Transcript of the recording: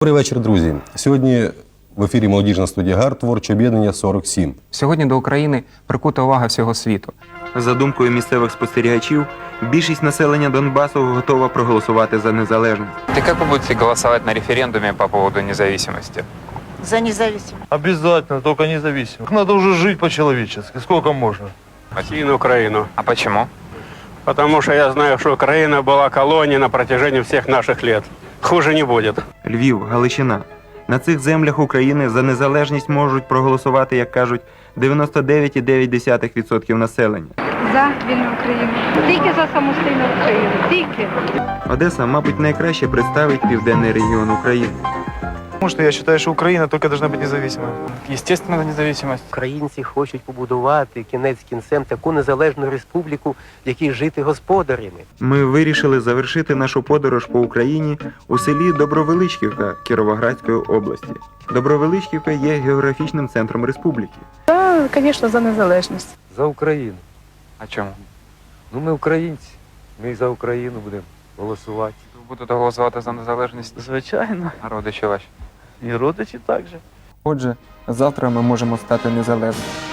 Добрий вечір, друзі. Сьогодні в ефірі молодіжна студія ГАР творче об'єднання 47. Сьогодні до України прикута увага всього світу. За думкою місцевих спостерігачів, більшість населення Донбасу готова проголосувати за незалежність. Ты как вы будете голосовать на референдуме по поводу независимости? За независимость. Обязательно, только независимо. Надо уже жить по-человечески. Сколько можно? и на Украину. А почему? Потому что я знаю, что Украина была колонией на протяжении всех наших лет. Хуже не будет. Львів, Галичина. На цих землях України за незалежність можуть проголосувати, як кажуть, 99,9% населення. за вільну Україну, тільки за самостійну Україну, тільки. Одеса, мабуть, найкраще представить південний регіон України. Потому что я считаю, что Украина только должна быть независимой. Естественно, независимость. Українці хочуть побудувати кінець кінцем таку незалежну республіку, в якій жити господарями. Ми вирішили завершити нашу подорож по Україні у селі Добровеличківка Кіровоградської області. Добровеличківка є географічним центром республіки. Звісно, за незалежність. За Україну. А чому? Ну ми українці. Ми за Україну будемо голосувати. Будете голосувати за незалежність Звичайно. а родичі ваші? І родичі також. Отже, завтра ми можемо стати незалежними.